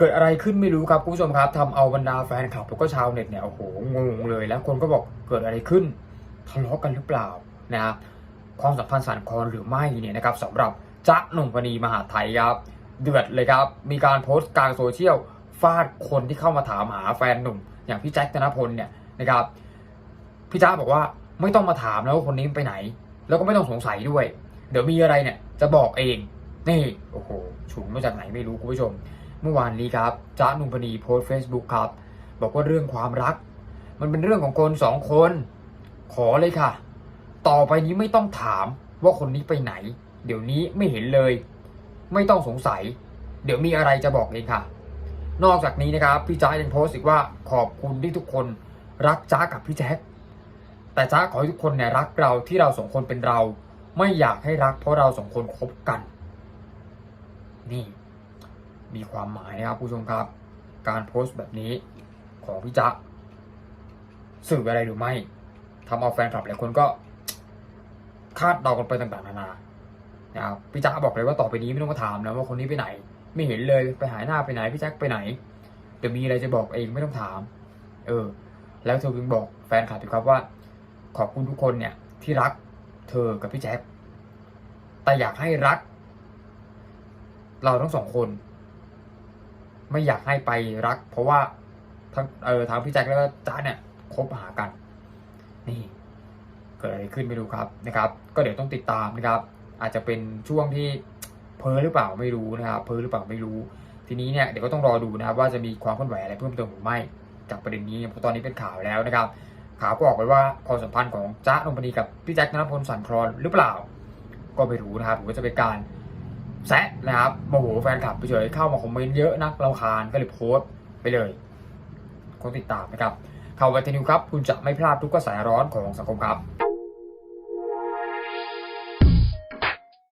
เกิดอะไรขึ้นไม่รู้ครับคุณผู้ชมครับทำเอาบรรดาแฟนคลับแล้วก็ชาวเน็ตเนี่ยโอ้โหงงเลยแล้วคนก็บอกเกิดอะไรขึ้นทะเลาะกันหรือเปล่านะครับความสัมพันธ์สั่นคลอนหรือไม่เนี่ยนะครับสำหรับจ๊ะหนุ่มพนีมหาไทยครับ เดือดเลยครับ มีการโพสต์กลางโซเชียลฟาดคนที่เข้ามาถามหาแฟนหนุ่ม อย่างพี่แจ็คธนพลเนี่ยนะครับพี่จ๊ะบอกว่าไม่ต้องมาถามแล้วว่าคนนี้ไปไหน แล้วก็ไม่ต้องสงสัยด้วย เดี๋ยวมีอะไรเนี่ยจะบอกเองนี่โอ้โหฉุนมาจากไหนไม่รู้คุณผู้ชม เมื่อวานนี้ครับจ๊ะนุ่มพนีโพสต์ Facebook ครับ บอกว่าเรื่องความรัก มันเป็นเรื่องของคนสองคน ขอเลยค่ะ ต่อไปนี้ไม่ต้องถามว่าคนนี้ไปไหน เดี๋ยวนี้ไม่เห็นเลย ไม่ต้องสงสัย เดี๋ยวมีอะไรจะบอกเองค่ะ นอกจากนี้นะครับพี่จ๊ะยังโพสต์อีกว่าขอบคุณที่ทุกคนรักจ๊ะกับพี่แจ็คแต่จ๊ะขอให้ทุกคนเนี่ยรักเราที่เราสองคนเป็นเรา ไม่อยากให้รักเพราะเราสองคนคบกัน นี่ มีความหมายนะครับผู้ชมครับ การโพสต์แบบนี้ของพี่จ๊ะสื่ออะไรหรือไม่ทำเอาแฟนคลับหลายคนก็ คาดเดากันไปต่างๆนานานะครับพี่จ๊ะบอกเลยว่าต่อไปนี้ไม่ต้องมาถามนะว่าคนนี้ไปไหน ไม่เห็นเลยไปหายหน้าไปไหนพี่แจ็คไปไหนเดี๋ยวมีอะไรจะบอกเองไม่ต้องถาม เออ แล้วเธอจึงบอกแฟนคลับอีกครับว่า ขอบคุณทุกคนเนี่ย ที่รักเธอกับพี่แจ็คแต่อยากให้รัก เราทั้งสองคน ไม่อยากให้ไปรัก เพราะว่าทั้งเออทางพี่แจ็คแล้วก็จ้าเนี่ยคบหากัน นี่เกิดอะไรขึ้นไม่รู้ครับนะครับ ก็เดี๋ยวต้องติดตามนะครับ อาจจะเป็นช่วงที่เพ้อหรือเปล่าไม่รู้นะครับเพ้อหรือเปล่าไม่รู้ ทีนี้เนี่ยเดี๋ยวก็ต้องรอดูนะครับ ว่าจะมีความเคลื่อนไหวอะไรเพิ่มเติมหรือไม่ จากประเด็นนี้เพราะตอนนี้เป็นข่าวแล้วนะครับ ข่าวก็ออกไปว่าความสัมพันธ์ของจ๊ะนงพนีกับพี่แจ็คธนพลสันคลอนหรือเปล่า ก็ไม่รู้นะครับหรือว่าจะเป็นการ แซะนะครับโมโหแฟนคลับไปเฉยเข้ามาคอมเมนต์เยอะนักเราคานก็เลยโพสต์ไปเลยคนติดตามนะครับข่าววันเทนิวครับ คุณจะไม่พลาดทุกกระแสร้อนของสังคมครับ